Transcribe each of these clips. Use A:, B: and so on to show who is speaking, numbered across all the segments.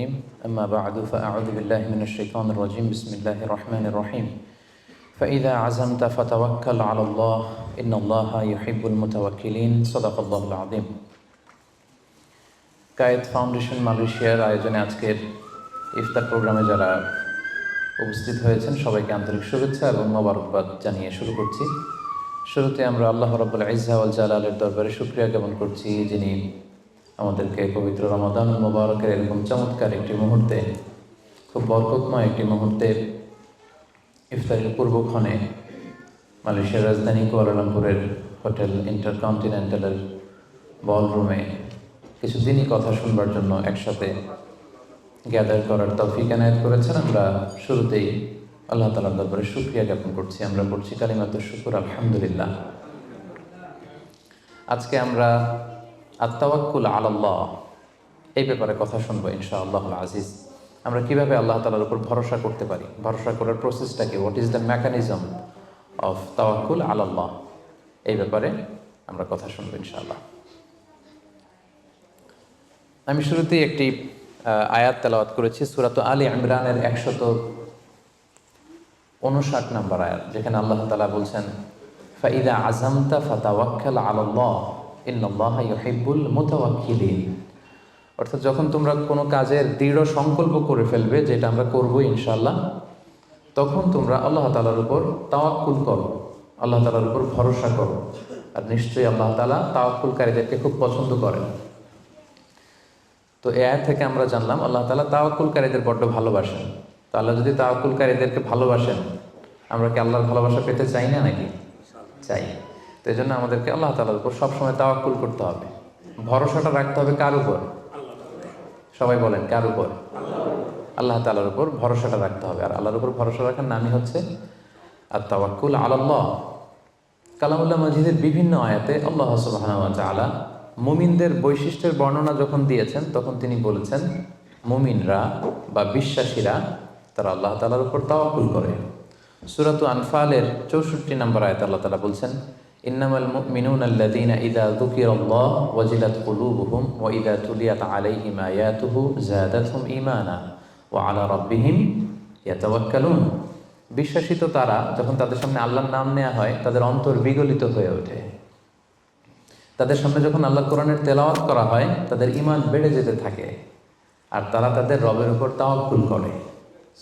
A: الرحيم أما بعد فأعوذ بالله من الشيطان الرجيم بسم الله الرحمن الرحيم فإذا عزمت فتوكل على الله إن الله يحب المتوكلين صدق الله العظيم Quaid foundation মালয়েশিয়ার আয়োজনে আজকের ইফতার প্রোগ্রামে যারা উপস্থিত হয়েছেন সবাইকে আন্তরিক শুভেচ্ছা এবং মোবারকবাদ জানিয়ে শুরু করছি শুরুতে আমরা আল্লাহ রব্বুল ইজ্জা ওয়াল জালালের দরবারে শুক্রিয়া জ্ঞাপন করছি যিনি আমাদেরকে পবিত্র রমাদান মোবারকের এরকম চমৎকার একটি মুহূর্তে, খুব বরকতময় একটি মুহূর্তে ইফতারের পূর্বক্ষণে মালয়েশিয়ার রাজধানী কুয়ালালামপুরের হোটেল ইন্টারকন্টিনেন্টালের বলরুমে কিছুদিনই কথা শুনবার জন্য একসাথে গ্যাদার করার তৌফিক এনায়ত করেছেন। আমরা শুরুতেই আল্লাহ তালার দরবারে শুক্রিয়া জ্ঞাপন করছি। আমরা পড়ছি কালিমাত শুকুর, আলহামদুলিল্লাহ। আজকে আমরা আত্মাওয়াক্কুল আলাল্লাহ। এই ব্যাপারে কথা শুনব ইনশা আল্লাহ আজিজ। আমরা কীভাবে আল্লাহ তালার উপর ভরসা করতে পারি? ভরসা করার প্রসেসটা কি? What is the mechanism of তাওয়াক্কুল আলাল্লাহ? এই ব্যাপারে আমরা কথা শুনব ইনশাআল্লাহ। আমি শুরুতেই একটি আয়াত তেলাওয়াত করেছি, সুরাত আলী ইমরানের একশত উনষাট নম্বর আয়াত, যেখানে আল্লাহ তালা বলছেন ফাইদা আজমতা ফাতাওয়াক্কাল আলাল্লাহ। অর্থাৎ যখন তোমরা কোনো কাজের দৃঢ় সংকল্প করে ফেলবে, যেটা আমরা করব ইনশাল্লাহ তখন তোমরা আল্লাহ তালার উপর তাওয়াক্কুল করো। আল্লাহ তালার উপর ভরসা করো। আর নিশ্চয়ই আল্লাহ তালা তাওয়াক্কুলকারীদেরকে খুব পছন্দ করেন। তো এ থেকে আমরা জানলাম, আল্লাহ তালা তাওয়াক্কুলকারীদের বড্ড ভালোবাসেন। তো আল্লাহ যদি তাওয়াক্কুলকারীদেরকে ভালোবাসেন, আমরা কি আল্লাহর ভালোবাসা পেতে চাই না নাকি? চাই। তো এই জন্য আমাদেরকে আল্লাহ তালার উপর সবসময় তাওয়াক্কুল করতে হবে। ভরসাটা রাখতে হবে কার উপর? সবাই বলেন, কার উপর? আল্লাহ তালার উপর ভরসাটা রাখতে হবে। আর আল্লাহর উপর ভরসা রাখার নামই হচ্ছে আর তাওয়াক্কুল আল্লাহ কালামুল্লাহ মজিদের বিভিন্ন আয়াতে আল্লাহ সুবহানাহু ওয়া মুমিনদের বৈশিষ্ট্যের বর্ণনা যখন দিয়েছেন, তখন তিনি বলেছেন, মুমিনরা বা বিশ্বাসীরা, তারা আল্লাহ তালার উপর তাওয়াক্কুল করে। সূরাতু আনফালের চৌষট্টি নম্বর আয়াত আল্লাহ তালা বলছেন ইন্নামাল মুমিনুনা আল্লাযীনা ইযা যুকিরাল্লাহ ওয়াজিলাত কুলুবুহুম ওয়া ইযা তুলিয়াত আলাইহিম আয়াতুহু যাদাতহুম ঈমানা ওয়া আলা রাব্বিহিম ইয়াতাওয়াক্কালুন। বিশ্বাসী তো তারা যখন তাদের সামনে আল্লাহর নাম নেওয়া হয়, তাদের অন্তর বিগলিত হয়ে ওঠে। তাদের সামনে যখন আল্লাহ কোরআনের তেলাওয়াত করা হয়, তাদের ইমান বেড়ে যেতে থাকে। আর তারা তাদের রবের উপর তাওয়াক্কুল করে।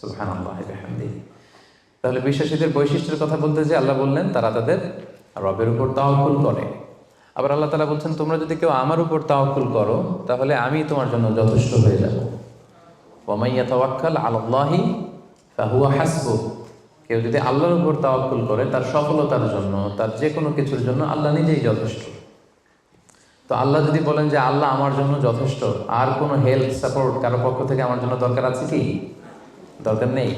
A: সুবহানাল্লাহ বিহামদি। তাহলে বিশ্বাসীদের বৈশিষ্ট্যের কথা বলতে যে আল্লাহ বললেন, তারা তাদের রবের উপর তাওয়াক্কুল করে। আবার আল্লাহ তালা বলছেন, তোমরা যদি কেউ আমার উপর তাওয়াক্কুল করো, তাহলে আমি তোমার জন্য যথেষ্ট হয়ে যাব। ওমাইয়া তাওয়াক্কাল আল্লাহি ফাহুয়া হাসবু কেউ যদি আল্লাহর উপর তাওয়াক্কুল করে, তার সফলতার জন্য, তার যে কোনো কিছুর জন্য আল্লাহ নিজেই যথেষ্ট। তো আল্লাহ যদি বলেন যে আল্লাহ আমার জন্য যথেষ্ট, আর কোনো হেল্প, সাপোর্ট কারও পক্ষ থেকে আমার জন্য দরকার আছে কি? দরকার নেই।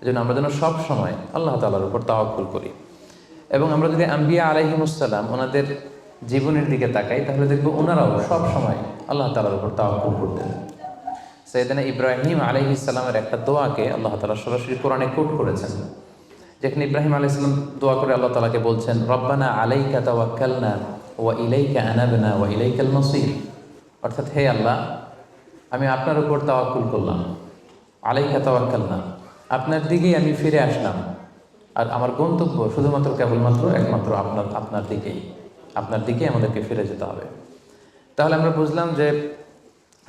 A: এই জন্য আমরা যেন সব সময় আল্লাহ তাআলার উপর তাওয়াক্কুল করি। এবং আমরা যদি আম্বিয়া আলাইহিমুসসালাম ওনাদের জীবনের দিকে তাকাই, তাহলে দেখব ওনারাও সব সময় আল্লাহ তাআলার উপর তাওয়াক্কুল করতেন। সৈয়দানা ইব্রাহিম আলাইহিসসালামের একটা দোয়াকে আল্লাহ তালা সরাসরি কোরআনে কোট করেছেন। যেখানে ইব্রাহিম আলাইহিসসালাম দোয়া করে আল্লাহ তালাকে বলছেন, রব্বানা আলাইকা তাওয়াক্কালনা ওয়া ইলাইকা আনাবনা ওয়া ইলাইকাল মাসির। অর্থাৎ, হে আল্লাহ, আমি আপনার উপর তাওয়াক্কুল করলাম। আলাইকা তাওয়াক্কালনা, আপনার দিকেই আমি ফিরে আসলাম। আর আমার গন্তব্য শুধুমাত্র কেবলমাত্র একমাত্র আপনার আপনার দিকেই। আপনার দিকেই আমাদেরকে ফিরে যেতে হবে। তাহলে আমরা বুঝলাম যে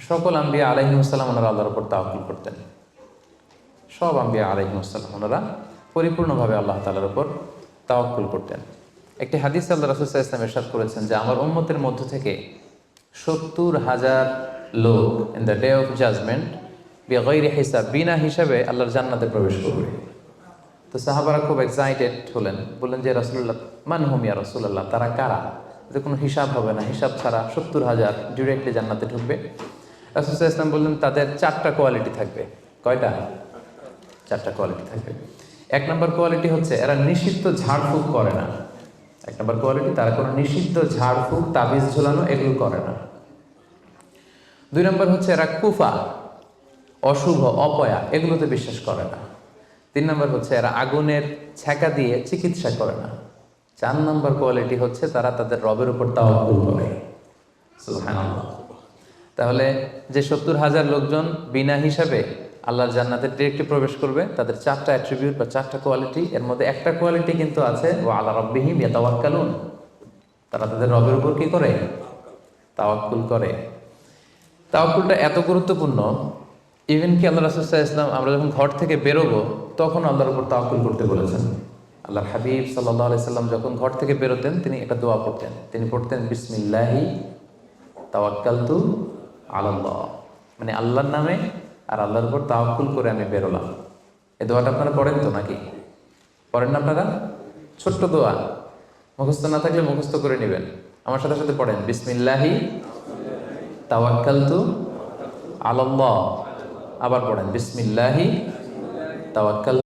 A: সকল আম্বিয়া আলাইহিমসাল্লাম ওনারা আল্লাহর উপর তাওয়াক্কুল করতেন। সব আম্বিয়া আলাইহিমসাল্লাম ওনারা পরিপূর্ণভাবে আল্লাহ তালার উপর তাওয়াক্কুল করতেন। একটি হাদিস আল্লাহ রাসুল ইসলাম এরশাদ করেছেন যে, আমার উম্মতের মধ্য থেকে সত্তর হাজার লোক in the day of judgement বেগৈরি হিসাব, বিনা হিসাবে আল্লাহর জান্নাতে প্রবেশ করবে। তো সাহাবারা খুব এক্সাইটেড হলেন। বললেন যে রাসুল্লাহ মান হুমিয়া রসুল্লাহ তারা কারা? এতে কোনো হিসাব হবে না। হিসাব ছাড়া সত্তর হাজার ডিরেক্টলি জান্নাতে ঢুকবে। রাসুল ইসলাম বললেন, তাদের চারটা কোয়ালিটি থাকবে। কয়টা? চারটা কোয়ালিটি থাকবে। এক নম্বর কোয়ালিটি হচ্ছে, এরা নিষিদ্ধ ঝাড়ফুঁক করে না। এক নম্বর কোয়ালিটি তারা কোনো নিষিদ্ধ ঝাড়ফুঁক, তাবিজ ঝোলানো এগুলো করে না। দুই নম্বর হচ্ছে, এরা কুফা, অশুভ, অপয়া, এগুলোতে বিশ্বাস করে না। তিন নম্বর হচ্ছে এরা আগুনের ছ্যাঁকা দিয়ে চিকিৎসা করে না। চার নম্বর কোয়ালিটি হচ্ছে তারা তাদের রবের উপর তাওয়াক্কুল করে। তাহলে যে সত্তর হাজার লোকজন বিনা হিসাবে আল্লাহর জান্নাতে ডিরেক্টলি প্রবেশ করবে তাদের চারটা অ্যাট্রিবিউট বা চারটা কোয়ালিটি এর মধ্যে একটা কোয়ালিটি কিন্তু আছে ও আল্লাহ রব্বিহিম ইয়াতাওয়াক্কালুন। তারা তাদের রবের উপর কী করে? তাওয়াক্কুল করে। তাওয়াক্কুলটা এত গুরুত্বপূর্ণ ইভেন কি আল্লাহ রাসুল্লাহ ইসলাম আমরা যখন ঘর থেকে বেরোবো, তখন আল্লাহর উপর তাওয়াক্কুল করতে বলেছেন। আল্লাহর হাবিব সাল্লাহ আলি সাল্লাম যখন ঘর থেকে বেরোতেন, তিনি একটা দোয়া পড়তেন। তিনি পড়তেন, বিসমিল্লাহি তাওয়াক্কালতু আলাল্লাহ। মানে আল্লাহর নামে আর আল্লাহর উপর তাওয়াক্কুল করে আমি বেরোলাম। এই দোয়াটা আপনারা পড়েন তো নাকি? পড়েন না আপনারা? ছোট্ট দোয়া। মুখস্থ না থাকলে মুখস্থ করে নেবেন। আমার সাথে সাথে পড়েন, বিসমিল্লাহি তাওয়াক্কালতু আলাল্লাহ। আবার পড়েন। বিসমিল্লাহি তাওয়াক্কাল।